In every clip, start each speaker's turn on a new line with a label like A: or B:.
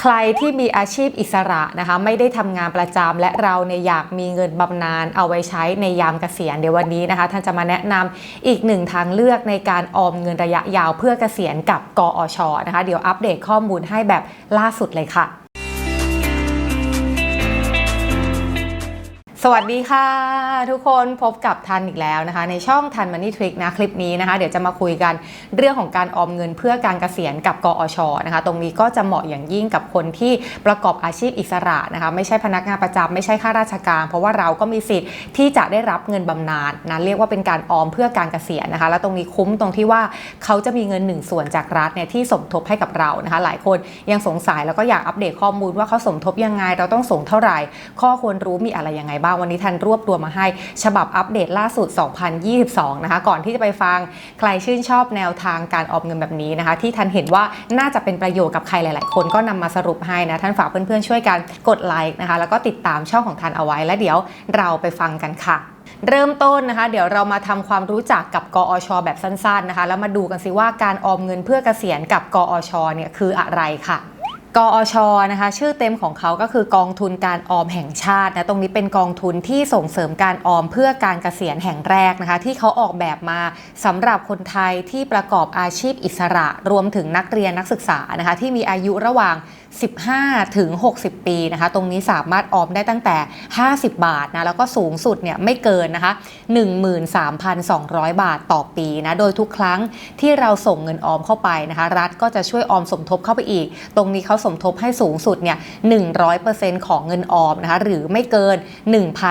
A: ใครที่มีอาชีพอิสระนะคะ ไม่ได้ทำงานประจำและเราในอยากมีเงินบำนาญเอาไว้ใช้ในยามเกษียณเดี๋ยววันนี้นะคะ ท่านจะมาแนะนำอีกหนึ่งทางเลือกในการออมเงินระยะยาวเพื่อเกษียณกับกอชนะคะ เดี๋ยวอัปเดตข้อมูลให้แบบล่าสุดเลยค่ะ สวัสดีค่ะ ทุกคนพบกับทันอีกแล้วนะคะ ในช่องทันมันนี่ทริกนะคลิปนี้นะคะ เดี๋ยวจะมาคุยกันเรื่องของการออมเงินเพื่อการเกษียณกับกอชนะคะ ตรงนี้ก็จะเหมาะอย่างยิ่งกับคนที่ประกอบอาชีพอิสระนะคะ ไม่ใช่พนักงานประจำไม่ใช่ข้าราชการ เพราะว่าเราก็มีสิทธิ์ที่จะได้รับเงินบำนาญนะเรียกว่าเป็นการออมเพื่อการเกษียณนะคะ แล้วตรงนี้คุ้มตรงที่ว่าเขาจะมีเงินหนึ่งส่วนจากรัฐเนี่ยที่สมทบให้กับเรานะคะ หลายคนยังสงสัยแล้วก็อยากอัปเดตข้อมูลว่าเขาสมทบยังไงเราต้องส่งเท่าไหร่ ข้อควรรู้มีอะไรยังไงบ้างวันนี้ทันรวบรวมมาให้ ฉบับอัปเดตล่าสุด 2022 นะคะ ก่อนที่จะไปฟังใครชื่นชอบแนวทางการออมเงินแบบนี้นะคะ ที่ทันเห็นว่าน่าจะเป็นประโยชน์กับใครหลาย ๆ คนก็นำมาสรุปให้นะ ท่านฝากเพื่อน ๆ ช่วยกันกดไลค์นะคะ แล้วก็ติดตามช่องของทันเอาไว้แล้วเดี๋ยวเราไปฟังกันค่ะเริ่มต้นนะคะ เดี๋ยวเรามาทำความรู้จักกับกอช แบบสั้น ๆ นะคะ แล้วมาดูกันสิว่าการออมเงินเพื่อเกษียณกับกอช เนี่ยคืออะไรค่ะ กอชนะคะชื่อเต็มของเขาก็คือกองทุนการออมแห่งชาตินะตรงนี้เป็นกองทุนที่ส่งเสริมการออมเพื่อการเกษียณแห่งแรกนะคะที่เขาออกแบบมาสำหรับคนไทยที่ประกอบอาชีพอิสระ รวมถึงนักเรียนนักศึกษานะคะที่มีอายุระหว่าง 15 ถึง 60 ปีนะคะ ตรงนี้สามารถออมได้ตั้งแต่ 50 บาทนะ แล้วก็สูงสุดเนี่ยไม่เกินนะคะ 13,200 บาทต่อปีนะ โดยทุกครั้งที่เราส่งเงินออมเข้าไปนะคะ รัฐก็จะช่วยออมสมทบเข้าไปอีก ตรงนี้เขาสมทบให้สูงสุดเนี่ย 100%ของเงินออมนะคะ หรือไม่เกิน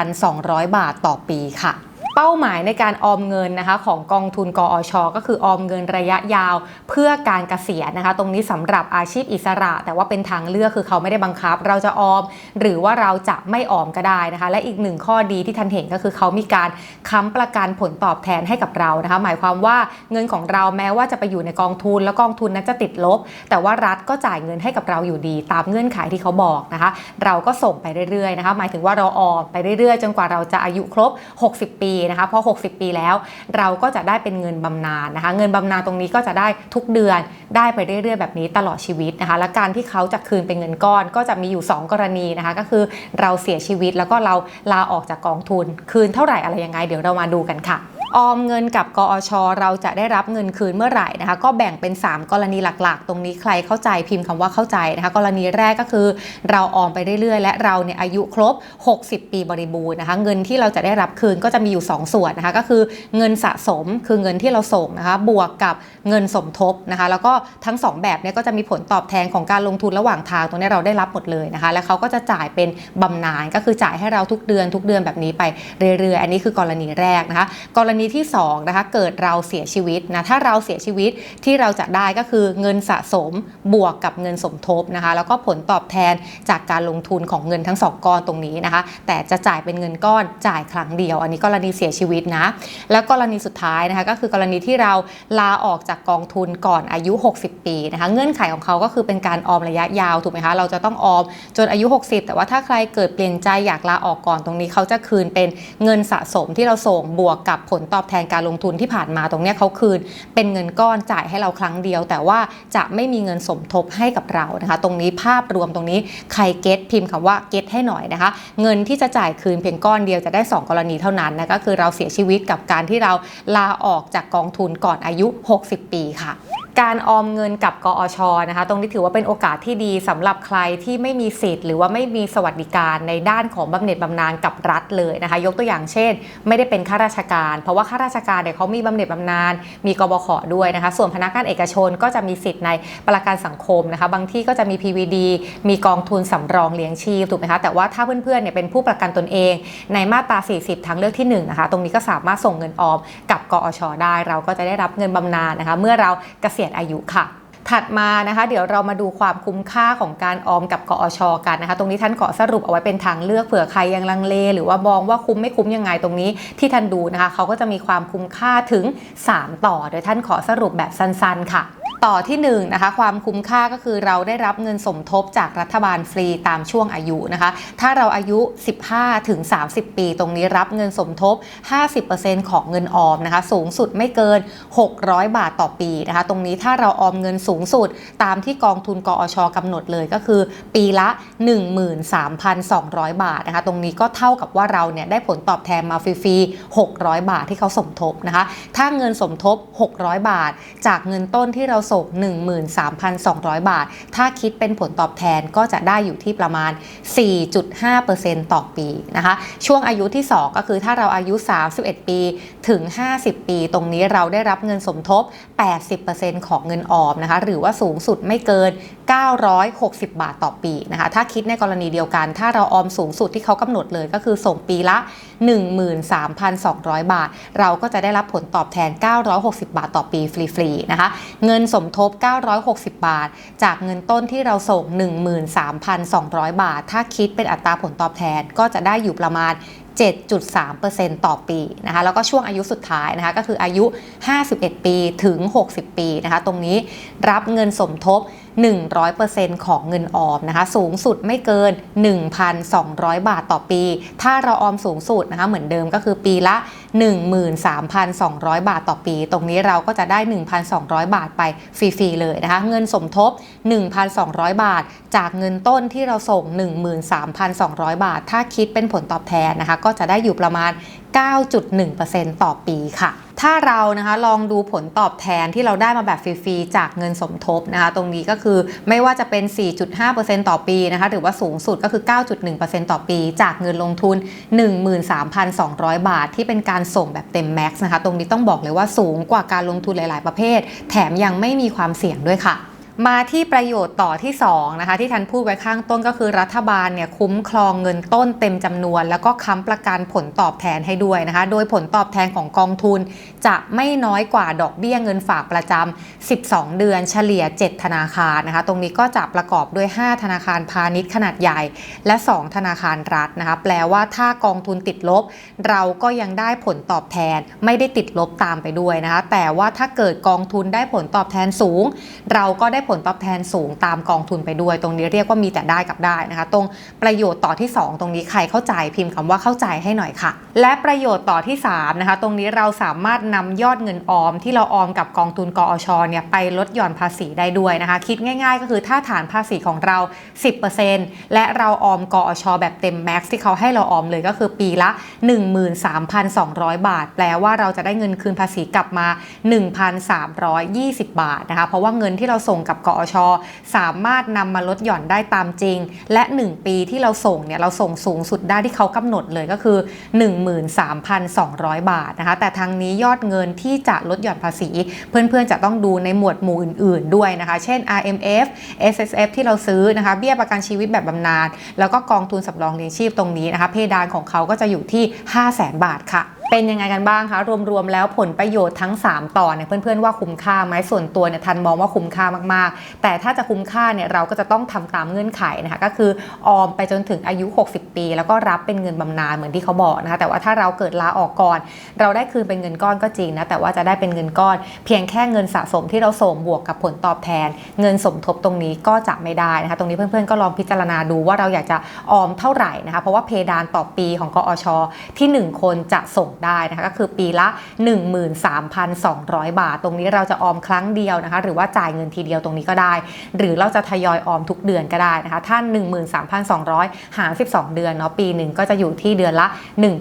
A: 1,200 บาทต่อปีค่ะ เป้าหมายในการออมเงินนะคะของกองทุนกอช ก็คือออมเงินระยะยาว เพื่อการเกษียณนะคะ ตรงนี้สำหรับอาชีพอิสระ แต่ว่าเป็นทางเลือกคือเขาไม่ได้บังคับ เราจะออม หรือว่าเราจะไม่ออมก็ได้นะคะ และอีกหนึ่งข้อดีที่ทันเห็นก็คือเขามีการค้ำประกันผลตอบแทนให้กับเรานะคะ หมายความว่าเงินของเราแม้ว่าจะไปอยู่ในกองทุน แล้วกองทุนนั้นจะติดลบ แต่ว่ารัฐก็จ่ายเงินให้กับเราอยู่ดี ตามเงื่อนไขที่เขาบอกนะคะ เราก็ส่งไปเรื่อยๆนะคะ หมายถึงว่าเราออมไปเรื่อยๆ จนกว่าเราจะอายุครบ 60 ปีนะคะพอ 60 ปีแล้ว เราก็จะได้เป็นเงินบำนาญนะคะ เงินบำนาญตรงนี้ก็จะได้ทุกเดือนได้ไปเรื่อยๆ แบบนี้ตลอดชีวิตนะคะ และการที่เขาจะคืนเป็นเงินก้อน ก็จะมีอยู่ 2 กรณีนะคะ ก็คือเราเสียชีวิตแล้วก็เราลาออกจากกองทุน คืนเท่าไหร่อะไรยังไง เดี๋ยวเรามาดูกันค่ะ ออมเงินกับกอช เราจะได้รับเงินคืนเมื่อไหร่นะคะ ก็แบ่งเป็น 3 กรณีหลักๆ ตรงนี้ใครเข้าใจพิมพ์คำว่าเข้าใจนะคะ กรณีแรกก็คือ เราออมไปเรื่อยๆ และเราเนี่ยอายุครบ 60 ปีบริบูรณ์นะคะ เงินที่เราจะได้รับคืนก็จะมีอยู่ 2 ส่วนนะคะ ก็คือเงินสะสมคือเงินที่เราส่งนะคะ บวกกับเงินสมทบนะคะ แล้วก็ทั้ง 2 แบบเนี้ก็จะมีผลตอบแทนของการลงทุนระหว่างทางตรงนี้เราได้รับหมดเลยนะคะ แล้วเขาก็จะจ่ายเป็นบำนาญก็คือจ่ายให้เราทุกเดือนทุกเดือนแบบนี้ไปเรื่อยๆ อันนี้คือกรณีแรกนะคะ กรณีณีที่2นะคะเกิดเราเสียชีวิตนะถ้าเราเสียชีวิตที่เราจะได้ก็คือเงินสะสมบวกกับเงินสมทบนะคะแล้วก็ผลตอบแทนจากการลงทุนของเงินทั้งสองก้อนตรงนี้นะคะแต่จะจ่ายเป็นเงินก้อนจ่ายครั้งเดียว อันนี้กรณีเสียชีวิตนะแล้วกรณีสุดท้ายนะคะก็คือกรณีที่เราลาออกจากกองทุนก่อนอายุ 60 ปีนะคะเงื่อนไขของเขาก็คือเป็นการออมระยะยาวถูกไหมคะเราจะต้องออมจนอายุ 60 แต่ว่าถ้าใครเกิดเปลี่ยนใจอยากลาออกก่อนตรงนี้เขาจะคืนเป็นเงินสะสมที่เราส่งบวกกับผลตอบแทนการลงทุนที่ผ่านมาตรงนี้เขาคืน เป็นเงินก้อนจ่ายให้เราครั้งเดียว แต่ว่าจะไม่มีเงินสมทบให้กับเรานะคะ ตรงนี้ภาพรวมตรงนี้ใครเก็ตพิมพ์คำว่าเก็ตให้หน่อยนะคะ เงินที่จะจ่ายคืนเพียงก้อนเดียวจะได้ 2 กรณีเท่านั้นนะก็คือเราเสียชีวิตกับการที่เราลาออกจากกองทุนก่อนอายุ 60 ปีค่ะ การออมเงินกับกอชนะคะ ตรงนี้ถือว่าเป็นโอกาสที่ดีสำหรับใครที่ไม่มีสิทธิ์ หรือว่าไม่มีสวัสดิการในด้านของบำเหน็จบำนาญกับรัฐเลยนะคะ ยกตัวอย่างเช่น ไม่ได้เป็นข้าราชการ เพราะว่าข้าราชการเนี่ยเขามีบำเหน็จบำนาญมีกบขด้วยนะคะ ส่วนพนักงานเอกชนก็จะมีสิทธิ์ในประกันสังคมนะคะ บางที่ก็จะมี PVD มีกองทุนสำรองเลี้ยงชีพถูกไหมคะแต่ว่าถ้าเพื่อนๆเนี่ยเป็นผู้ประกันตนเอง ในมาตรา 40 ทางเลือกที่1นะคะตรงนี้ก็สามารถส่งเงินออมกับกอชได้ เราก็จะได้รับเงินบำนาญนะคะ เมื่อเราเกษียณอายุค่ะถัดมานะคะเดี๋ยวเรามาดูความคุ้มค่าของการออมกับกอชกันนะคะ ตรงนี้ท่านขอสรุปเอาไว้เป็นทางเลือกเผื่อใครยังลังเล หรือว่ามองว่าคุ้มไม่คุ้มยังไงตรงนี้ที่ท่านดูนะคะเขาก็จะมีความคุ้มค่าถึง 3 ต่อ โดยท่านขอสรุปแบบสั้นๆค่ะ ต่อที่1นงนะคะความคุ้มค่าก็คือเราได้รับเงินสมทบจากรัฐบาลฟรีตามช่วงอายุนะคะ ถ้าเราอายุ 15 ถึง 30 ปี ตรงนี้รับเงินสมทบ 50%ของเงินออมนะคะสูงสุดไม่เกิน 600 บาทต่อปีนะคะ ตรงนี้ถ้าเราออมเงินสูงสุด ตามที่กองทุนกอชกำหนดเลยก็คือ ปีละ 13,200 บาทนะคะ ตรงนี้ก็เท่ากับว่าเราเนี่ยได้ผลตอบแทนมาฟรีๆ600 บาทที่เขาสมทบนะคะ ถ้าเงินสมทบ 600 บาท จากเงินต้นที่เราส่ง13,200 บาท ถ้าคิดเป็นผลตอบแทนก็จะได้อยู่ที่ประมาณ 4.5%ต่อปีนะคะ ช่วงอายุที่ 2 ก็คือถ้าเราอายุ 31 ปีถึง 50 ปี ตรงนี้เราได้รับเงินสมทบ 80%ของเงินออมนะคะ หรือว่าสูงสุดไม่เกิน 960 บาทต่อปีนะคะ ถ้าคิดในกรณีเดียวกัน ถ้าเราออมสูงสุดที่เขากำหนดเลยก็คือส่งปีละ 13,200 บาท เราก็จะได้รับผลตอบแทน 960 บาทต่อปีฟรีๆนะคะ เงินสมทบ 960 บาท จากเงินต้นที่เราส่ง 13,200 บาท ถ้าคิดเป็นอัตราผลตอบแทนก็จะได้อยู่ประมาณ 7.3%ต่อปีนะคะแล้วก็ช่วงอายุสุดท้ายนะคะก็คืออายุ 51 ปีถึง 60 ปีนะคะตรงนี้รับเงินสมทบ 100%ของเงินออมนะคะ สูงสุดไม่เกิน 1,200 บาทต่อปี ถ้าเราออมสูงสุดนะคะเหมือนเดิมก็คือปีละ 13,200 บาทต่อปี ตรงนี้เราก็จะได้ 1,200 บาทไปฟรีๆเลยนะคะ เงินสมทบ 1,200 บาท จากเงินต้นที่เราส่ง 13,200 บาท ถ้าคิดเป็นผลตอบแทนนะคะ ก็จะได้อยู่ประมาณ 9.1%ต่อปีค่ะ ถ้าเรานะคะลองดูผลตอบแทนที่เราได้มาแบบฟรี ๆ จากเงินสมทบนะคะตรงนี้ก็คือไม่ว่าจะเป็น 4.5%ต่อปีนะคะหรือว่าสูงสุดก็คือ 9.1%ต่อปี จากเงินลงทุน 13,200 บาท ที่เป็นการส่งแบบเต็มแม็กซ์นะคะตรงนี้ต้องบอกเลยว่าสูงกว่าการลงทุนหลาย ๆ ประเภท แถมยังไม่มีความเสี่ยงด้วยค่ะ มาที่ประโยชน์ต่อที่2นะคะที่ทันพูดไว้ข้างต้นก็คือรัฐบาลเนี่ยคุ้มครองเงินต้นเต็มจำนวน แล้วก็ค้ำประกันผลตอบแทนให้ด้วยนะคะ โดยผลตอบแทนของกองทุน จะไม่น้อยกว่าดอกเบี้ยเงินฝากประจำ12 เดือนเฉลี่ย 7 ธนาคารนะคะ ตรงนี้ก็จะประกอบด้วย 5 ธนาคารพาณิชย์ขนาดใหญ่ และ 2 ธนาคารรัฐนะคะแปลว่าถ้ากองทุนติดลบ เราก็ยังได้ผลตอบแทนไม่ได้ติดลบตามไปด้วยนะคะแต่ว่าถ้าเกิดกองทุนได้ผลตอบแทนสูง เราก็ได้ผลตอบแทนสูงตามกองทุนไปด้วย ตรงนี้เรียกว่ามีแต่ได้กับได้นะคะ ตรงประโยชน์ต่อที่ 2 ตรงนี้ใครเข้าใจพิมพ์คำว่าเข้าใจให้หน่อยค่ะ และประโยชน์ต่อที่3นะคะตรงนี้เราสามารถนำยอดเงินออม ที่เราออมกับกองทุนกอชเนี่ยไปลดหย่อนภาษีได้ด้วยนะคะ คิดง่าย ๆ ก็คือถ้าฐานภาษีของเรา 10%และเราออมกอชแบบเต็มแม็กซ์ที่เขาให้เราออมเลยก็คือปีละ 13,200 บาท แปลว่าเราจะได้เงินคืนภาษีกลับมา 1,320 บาทนะคะเพราะว่าเงินที่เราส่งกับกอช สามารถนำมาลดหย่อนได้ตามจริง และ 1 ปีที่เราส่งเนี่ยเราส่งสูงสุดได้ที่เขากำหนดเลยก็คือ 13,200 บาทนะคะแต่ทางนี้ยอดเงินที่จะลดหย่อนภาษี เพื่อนๆจะต้องดูในหมวดหมู่อื่น ๆ ด้วยนะคะ เช่น RMF SSF ที่เราซื้อนะคะเบี้ยประกันชีวิตแบบบำนาญแล้วก็กองทุนสำรองเลี้ยงชีพตรงนี้นะคะเพดานของเขาก็จะอยู่ที่ 500,000 บาทค่ะ เป็นยังไงกันบ้างคะ รวมๆแล้วผลประโยชน์ทั้ง 3 ต่อเนี่ยเพื่อนๆว่าคุ้มค่าไหมส่วนตัวเนี่ยทันมองว่าคุ้มค่ามากๆ แต่ถ้าจะคุ้มค่าเนี่ยเราก็จะต้องทำตามเงื่อนไขนะคะก็คือออมไปจนถึงอายุ 60 ปี แล้วก็รับเป็นเงินบำนาญเหมือนที่เขาบอกนะคะแต่ว่าถ้าเราเกิดลาออกก่อน เราได้คืนเป็นเงินก้อนก็จริงนะแต่ว่าจะได้เป็นเงินก้อน เพียงแค่เงินสะสมที่เราส่งบวกกับผลตอบแทน เงินสมทบตรงนี้ก็จะไม่ได้นะคะตรงนี้เพื่อนๆก็ลองพิจารณาดูว่าเราอยากจะออมเท่าไหร่นะคะเพราะว่าเพดานต่อปีของกอช ที่ 1 คนจะส่งได้นะคะก็คือปีละ 13,200 บาท ตรงนี้เราจะออมครั้งเดียวนะคะ หรือว่าจ่ายเงินทีเดียวตรงนี้ก็ได้ หรือเราจะทยอยออมทุกเดือนก็ได้นะคะถ้า 13,200 หาร 12 เดือนเนาะปีหนึ่งก็จะอยู่ที่เดือนละ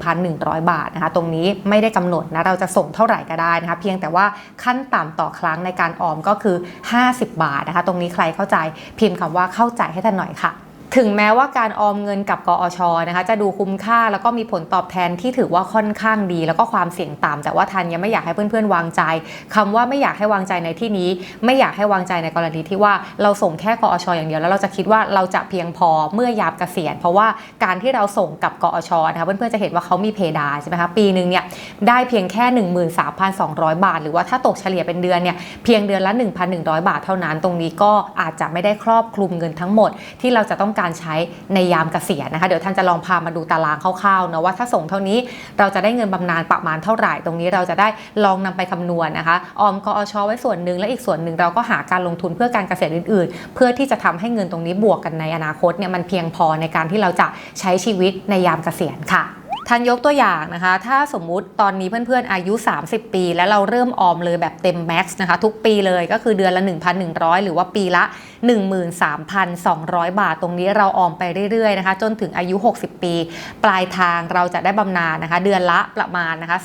A: 1,100 บาทนะคะตรงนี้ไม่ได้กำหนดนะเราจะส่งเท่าไหร่ก็ได้นะคะเพียงแต่ว่าขั้นต่ำต่อครั้งในการออมก็คือ 50 บาทนะคะตรงนี้ใครเข้าใจพิมพ์คำว่าเข้าใจให้ท่านหน่อยค่ะ ถึงแม้ว่าการออมเงินกับกอชนะคะ จะดูคุ้มค่าแล้วก็มีผลตอบแทนที่ถือว่าค่อนข้างดี แล้วก็ความเสี่ยงต่ำแต่ว่าทันยังไม่อยากให้เพื่อนๆวางใจคำว่าไม่อยากให้วางใจในที่นี้ ไม่อยากให้วางใจในกรณีที่ว่าเราส่งแค่กอชอย่างเดียวแล้วเราจะคิดว่าเราจะเพียงพอเมื่อยามเกษียณ เพราะว่าการที่เราส่งกับกอชนะคะเพื่อนๆจะเห็นว่าเขามีเพดานใช่ไหมคะปีหนึ่งเนี่ยได้เพียงแค่ 13,200 บาท หรือว่าถ้าตกเฉลี่ยเป็นเดือนเนี่ยเพียงเดือนละ 1,100 บาทเท่านั้น ตรงนี้ก็อาจจะไม่ได้ครอบคลุมเงินทั้งหมดที่เราจะต้องการการใช้ในยามเกษียณนะคะเดี๋ยวท่านจะลองพามาดูตารางคร่าวๆนะว่าถ้าส่งเท่านี้เราจะได้เงินบำนาญประมาณเท่าไหร่ตรงนี้เราจะได้ลองนำไปคำนวณนะคะออมกอชไว้ส่วนหนึ่งและอีกส่วนหนึ่งเราก็หาการลงทุนเพื่อการเกษตรอื่น ๆ เพื่อที่จะทำให้เงินตรงนี้บวกกันในอนาคตเนี่ยมันเพียงพอในการที่เราจะใช้ชีวิตในยามเกษียณค่ะ ท่านยกตัวอย่างนะคะ ถ้าสมมุติตอนนี้เพื่อนๆ อายุ 30 ปี แล้วเราเริ่มออมเลยแบบเต็มแม็กซ์นะคะ ทุกปีเลยก็คือเดือนละ 1,100 หรือว่าปีละ 13,200 บาท ตรงนี้เราออมไปเรื่อยๆนะคะ จนถึงอายุ 60 ปี ปลายทางเราจะได้บำนาญนะคะ เดือนละประมาณนะคะ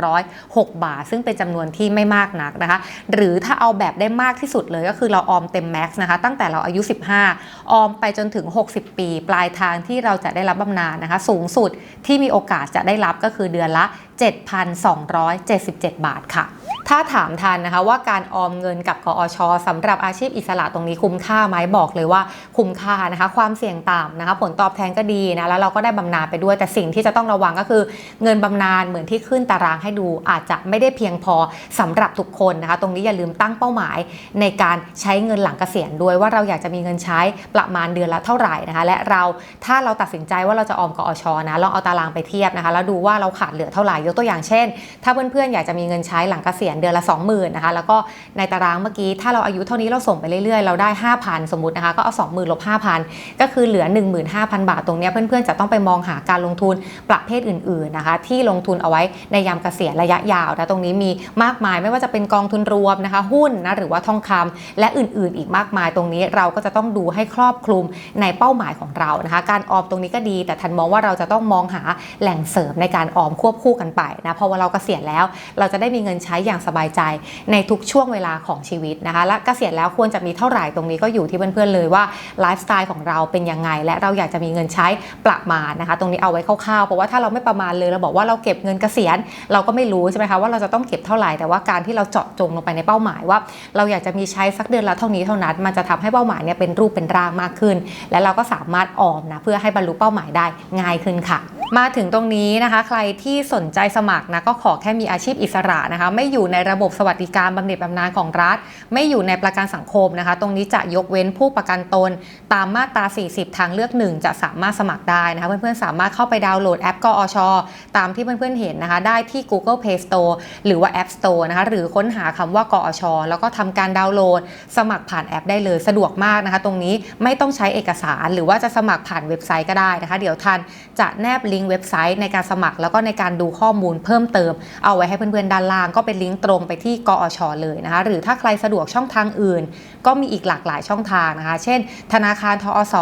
A: 3,606 บาท ซึ่งเป็นจำนวนที่ไม่มากนักนะคะ หรือถ้าเอาแบบได้มากที่สุดเลยก็คือเราออมเต็มแม็กซ์นะคะ ตั้งแต่เราอายุ 15 ออมไปจนถึง 60 ปี ปลายทางที่เราจะได้รับบำนาญนะคะ สูงสุดที่ที่มีโอกาสจะได้รับก็คือเดือนละ 7,277 บาทค่ะ ถ้าถามทันนะคะว่าการออมเงินกับกอชสำหรับอาชีพอิสระตรงนี้คุ้มค่าไหมบอกเลยว่าคุ้มค่านะคะ ความเสี่ยงต่ำนะคะผลตอบแทนก็ดีนะแล้วเราก็ได้บำนาญไปด้วยแต่สิ่งที่จะต้องระวังก็คือ เงินบำนาญเหมือนที่ขึ้นตารางให้ดู อาจจะไม่ได้เพียงพอสำหรับทุกคนนะคะ ตรงนี้อย่าลืมตั้งเป้าหมายในการใช้เงินหลังเกษียณด้วยว่าเราอยากจะมีเงินใช้ประมาณเดือนละเท่าไหร่นะคะ และเราถ้าเราตัดสินใจว่าเราจะออมกอชนะลองเอาตารางไปเทียบนะคะแล้วดูว่าเราขาดเหลือเท่าไหร่ยกตัวอย่างเช่น ถ้าเพื่อนๆอยากจะมีเงินใช้หลังเกษียณเดือนละ 20,000นะคะแล้วก็ในตารางเมื่อกี้ถ้าเราอายุเท่านี้เราส่งไปเรื่อยๆ เราได้ 5,000 สมมตินะคะก็เอา 20,000ลบ5,000 ก็คือเหลือ 15,000 บาทตรงนี้เพื่อนๆ จะต้องไปมองหาการลงทุนประเภทอื่นๆนะคะที่ลงทุนเอาไว้ในยามเกษียณระยะยาวนะตรงนี้มีมากมายไม่ว่าจะเป็นกองทุนรวมนะคะหุ้นนะหรือว่าทองคำและอื่นๆ อีกมากมายตรงนี้เราก็จะต้องดูให้ครอบคลุมในเป้าหมายของเรานะคะการออมตรงนี้ก็ดี แต่ทันมองว่าเราจะต้องมองหาแหล่งเสริมในการออมควบคู่กันไปนะเพราะว่าเราเกษียณแล้ว เราจะได้มีเงินใช้อย่างสบายใจในทุกช่วงเวลาของชีวิตนะคะ และเกษียณแล้วควรจะมีเท่าไหร่ตรงนี้ก็อยู่ที่เพื่อนๆเลยว่าไลฟ์สไตล์ของเราเป็นยังไง และเราอยากจะมีเงินใช้ประมาณนะคะ ตรงนี้เอาไว้คร่าวๆเพราะว่าถ้าเราไม่ประมาณเลยเราบอกว่าเราเก็บเงินเกษียณ เราก็ไม่รู้ใช่ไหมคะว่าเราจะต้องเก็บเท่าไหร่แต่ว่าการที่เราเจาะจงลงไปในเป้าหมายว่า เราอยากจะมีใช้สักเดือนละเท่านี้เท่านั้นมันจะทำให้เป้าหมายเนี่ยเป็นรูปเป็นร่างมากขึ้น และเราก็สามารถออมนะเพื่อให้บรรลุเป้าหมายได้ง่ายขึ้นค่ะ มาถึงตรงนี้นะคะ ใครที่สนใจสมัครนะก็ขอแค่มีอาชีพอิสระนะคะ ไม่อยู่ในระบบสวัสดิการบำเหน็จบำนาญของรัฐ ไม่อยู่ในประกันสังคมนะคะ ตรงนี้จะยกเว้นผู้ประกันตน ตามมาตรา 40 ทางเลือกหนึ่งจะสามารถสมัครได้นะคะ เพื่อนๆ สามารถเข้าไปดาวน์โหลดแอปกอชตามที่เพื่อนๆ เห็นนะคะ ได้ที่ Google Play Store หรือว่า App Store นะคะหรือค้นหาคำว่ากอชแล้วก็ทำการดาวน์โหลด สมัครผ่านแอปได้เลยสะดวกมากนะคะ ตรงนี้ไม่ต้องใช้เอกสารหรือว่าจะสมัครผ่านเว็บไซต์ก็ได้นะคะ เดี๋ยวทันจะแนบลิงก์เว็บไซต์ในการสมัครแล้วก็ในการดูข้อมูลเพิ่มเติมเอาไว้ให้เพื่อนๆด้านล่างก็เป็นลิงก์ตรงไปที่กอชเลยนะคะ หรือถ้าใครสะดวกช่องทางอื่น ก็มีอีกหลากหลายช่องทางนะคะ เช่น ธนาคารทอส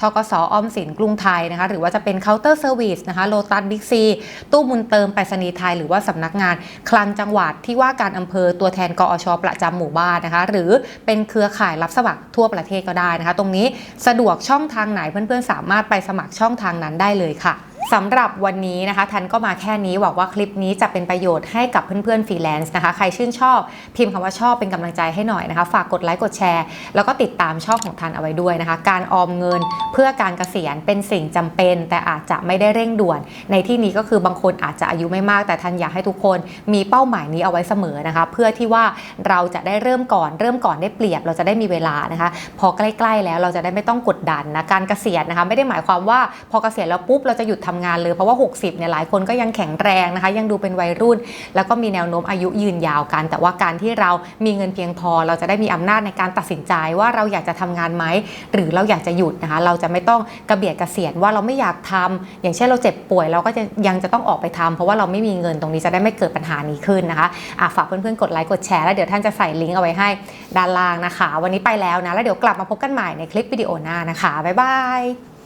A: ทกสออมสินกรุงไทยนะคะ หรือว่าจะเป็นเคาน์เตอร์เซอร์วิสนะคะโลตัสบิ๊กซีตู้บุญเติมไปรษณีย์ไทย หรือว่าสำนักงาน คลังจังหวัดที่ว่าการอำเภอตัวแทนกอชประจำหมู่บ้านนะคะ หรือเป็นเครือข่ายรับสมัครทั่วประเทศก็ได้นะคะ ตรงนี้สะดวกช่องทางไหนเพื่อนๆสามารถไปสมัครช่องทางนั้นได้เลยค่ะ สำหรับวันนี้นะคะทันก็มาแค่นี้หวังว่าคลิปนี้จะเป็นประโยชน์ให้กับเพื่อนๆฟรีแลนซ์นะคะใครชื่นชอบพิมพ์คำว่าชอบเป็นกำลังใจให้หน่อยนะคะ ฝากกดไลค์กดแชร์ แล้วก็ติดตามช่องของทันเอาไว้ด้วยนะคะ การออมเงินเพื่อการเกษียณเป็นสิ่งจำเป็น แต่อาจจะไม่ได้เร่งด่วน ในที่นี้ก็คือบางคนอาจจะอายุไม่มาก แต่ทันอยากให้ทุกคนมีเป้าหมายนี้เอาไว้เสมอนะคะ เพื่อที่ว่าเราจะได้เริ่มก่อนเริ่มก่อนได้เปรียบเราจะได้มีเวลานะคะ พอใกล้ ๆ แล้วเราจะได้ไม่ต้องกดดันนะการเกษียณนะคะ ไม่ได้หมายความว่าพอเกษียณแล้วปุ๊บเราจะหยุดทำงานเลยเพราะว่า 60เนี่ยหลายคนก็ยังแข็งแรงนะคะ ยังดูเป็นวัยรุ่น แล้วก็มีแนวโน้มอายุยืนยาวกัน แต่ว่าการที่เรามีเงินเพียงพอ เราจะได้มีอำนาจในการตัดสินใจว่าเราอยากจะทำงานไหมหรือเราอยากจะหยุดนะคะ เราจะไม่ต้องกระเบียดกระเสียนว่าเราไม่อยากทำอย่างเช่นเราเจ็บป่วยเราก็จะยังจะต้องออกไปทำเพราะว่าเราไม่มีเงินตรงนี้จะได้ไม่เกิดปัญหานี้ขึ้นนะคะะฝากเพื่อนๆกดไลค์กดแชร์แล้วเดี๋ยวท่านจะใส่ลิงก์เอาไว้ให้ด้านล่างนะคะ วันนี้ไปแล้วนะแล้วเดี๋ยวกลับมาพบกันใหม่ในคลิปวิดีโอหน้านะคะบ๊ายบาย